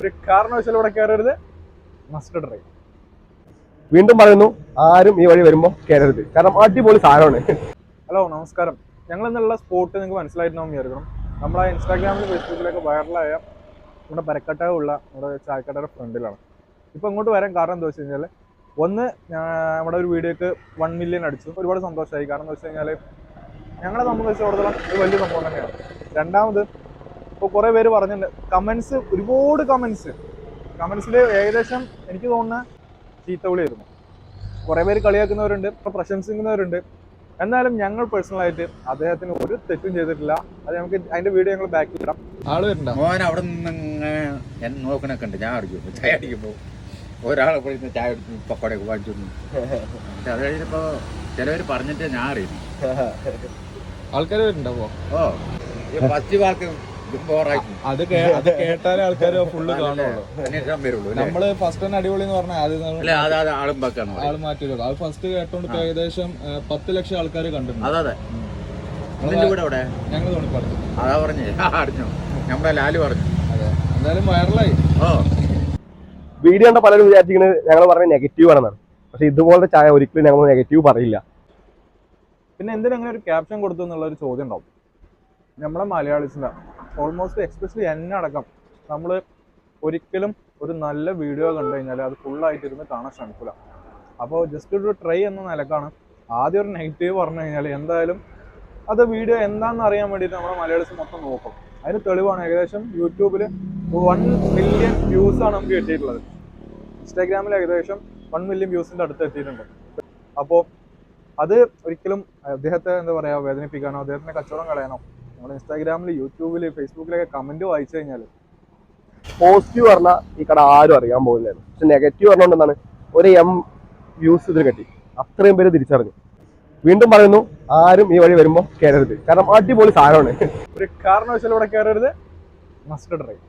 ഒരു കാരണവശാലും ഇവിടെ കയറരുത് മസ്റ്റ് ഡ്രൈവ് വീണ്ടും പറയുന്നു ആരും ഈ വഴി വരുമ്പോൾ കയറരുത് കാരണം അടിപൊളി സാധനമാണ്. ഹലോ നമസ്കാരം. ഞങ്ങൾ എന്നുള്ള സ്പോട്ട് നിങ്ങൾക്ക് മനസ്സിലായിട്ടുണ്ടാവും വിചാരിക്കണം നമ്മളെ ഇൻസ്റ്റാഗ്രാമിലും ഫേസ്ബുക്കിലൊക്കെ വൈറലായ നമ്മുടെ പരക്കട്ട ഉള്ള നമ്മുടെ ചായക്കടയുടെ ഫ്രണ്ടിലാണ്. ഇപ്പോൾ ഇങ്ങോട്ട് വരാൻ കാരണം എന്താ വെച്ച് കഴിഞ്ഞാൽ ഒന്ന് നമ്മുടെ ഒരു വീഡിയോക്ക് വൺ മില്യൺ അടിച്ചു. ഒരുപാട് സന്തോഷമായി. കാരണം എന്താ വെച്ച് കഴിഞ്ഞാൽ ഞങ്ങളെ സംബന്ധിച്ചിടത്തോളം ഒരു വലിയ സംഭവം തന്നെയാണ്. രണ്ടാമത് ഇപ്പോൾ കുറേ പേര് പറഞ്ഞിട്ടുണ്ട്. കമൻസ് ഒരുപാട് കമൻസ് കമൻസിൽ ഏകദേശം എനിക്ക് തോന്നുന്ന ചീത്തവിളിയായിരുന്നു കുറേ പേര് കളിയാക്കുന്നവരുണ്ട് പ്രശംസിക്കുന്നവരുണ്ട്. എന്നാലും ഞങ്ങൾ പേഴ്സണലായിട്ട് അദ്ദേഹത്തിന് ഒരു തെറ്റും ചെയ്തിട്ടില്ല. അത് നമുക്ക് അതിന്റെ വീഡിയോ ഞങ്ങൾ ബാക്ക് ഇടാം. ആൾ വരണ്ട മോൻ അവിടെ നിന്ന് ഞാൻ നോക്കണൊക്കെ ഉണ്ട്. ഞാൻ അടിക്കും. ചായ അടിക്കുമ്പോൾ ഒരാളെ പോയി ചായ എടുത്ത് പക്കോടയൊക്കെ വാങ്ങിച്ചു. പക്ഷെ അത് കഴിഞ്ഞപ്പോ ചിലവർ പറഞ്ഞിട്ട് ഞാൻ അറിയുന്നു. ആൾക്കാർ വരുന്നുണ്ടാവോ ഓ ഈ ഫസ്റ്റ് വാക്ക് അത് കേ- അത് കേട്ടാലേ ആൾക്കാര് ഫുള്ള് കാണുള്ളൂ. അന്വേഷിക്കാൻ വരുള്ളൂ നമ്മൾ ഫസ്റ്റ് തന്നെ അടിപൊളി എന്ന് പറഞ്ഞാൽ ആദ്യം ആളും ആൾ മാറ്റിയല്ലോ അത് ഫസ്റ്റ് കേട്ടോണ്ട് ഏകദേശം പത്ത് ലക്ഷം ആൾക്കാർ കണ്ടിട്ടുണ്ട്. അതെ ഞങ്ങൾ തോന്നിപ്പടുത്ത് അതാ പറഞ്ഞേ. അടിഞ്ഞു നമ്മുടെ ലാൽ പറഞ്ഞു അതെ. എന്തായാലും വൈറലായി ഓ. വീഡിയോ കണ്ട പലരും വിചാരിച്ചിരിക്കുന്നത് ഞങ്ങൾ പറഞ്ഞ നെഗറ്റീവ് ആണെന്നാണ്. പക്ഷെ ഇതുപോലത്തെ ചായ ഒരിക്കലും ഞങ്ങൾ നെഗറ്റീവ് പറയില്ല. പിന്നെ എന്തിനാ അങ്ങനെ ഒരു ക്യാപ്ഷൻ കൊടുത്തു എന്നുള്ള ഒരു ചോദ്യം ഉണ്ടാവും? നമ്മളെ മലയാളീസിന്റെ ഓൾമോസ്റ്റ് എക്സ്പെഷ്യലി എന്നെ അടക്കം. നമ്മൾ ഒരിക്കലും ഒരു നല്ല വീഡിയോ കണ്ടു കഴിഞ്ഞാൽ അത് ഫുള്ളായിട്ട് ഇരുന്ന് കാണാൻ ശ്രമിക്കില്ല അപ്പോൾ ജസ്റ്റ് ഒരു ട്രൈ എന്ന നിലക്കാണ്. ആദ്യം ഒരു നെഗറ്റീവ് പറഞ്ഞു കഴിഞ്ഞാൽ എന്തായാലും അത് വീഡിയോ എന്താണെന്ന് അറിയാൻ വേണ്ടിയിട്ട് നമ്മുടെ മലയാളീസ് മൊത്തം നോക്കും. അതിന് തെളിവാണ് ഏകദേശം യൂട്യൂബിൽ വൺ മില്യൺ വ്യൂസ് ആണ് നമുക്ക് കിട്ടിയിട്ടുള്ളത്. ഇൻസ്റ്റാഗ്രാമിൽ ഏകദേശം വൺ മില്യൺ വ്യൂസിന്റെ അടുത്ത് എത്തിയിട്ടുണ്ട്. അപ്പോൾ അത് ഒരിക്കലും അദ്ദേഹത്തെ എന്താ പറയുക വേദനിപ്പിക്കാനോ അദ്ദേഹത്തിന്റെ കച്ചവടം കളയാനോ നമ്മുടെ ഇൻസ്റ്റാഗ്രാമിൽ യൂട്യൂബിൽ ഫേസ്ബുക്കിലൊക്കെ കമന്റ് വായിച്ചു കഴിഞ്ഞാൽ പോസിറ്റീവ് പറഞ്ഞാൽ ഈ കട ആരും അറിയാൻ പോകില്ലായിരുന്നു പക്ഷെ നെഗറ്റീവ് പറഞ്ഞുകൊണ്ട് എന്താണ് ഒരു എം വ്യൂസ് ഇതിൽ കെട്ടി. അത്രയും പേര് തിരിച്ചറിഞ്ഞു. വീണ്ടും പറയുന്നു ആരും ഈ വഴി വരുമ്പോൾ കയറരുത് കാരണം അടിപൊളി സാധനമാണ്. ഒരു കാരണവശാലും ഇവിടെ കയറരുത് മസ്റ്റ് ഡ്രൈവ്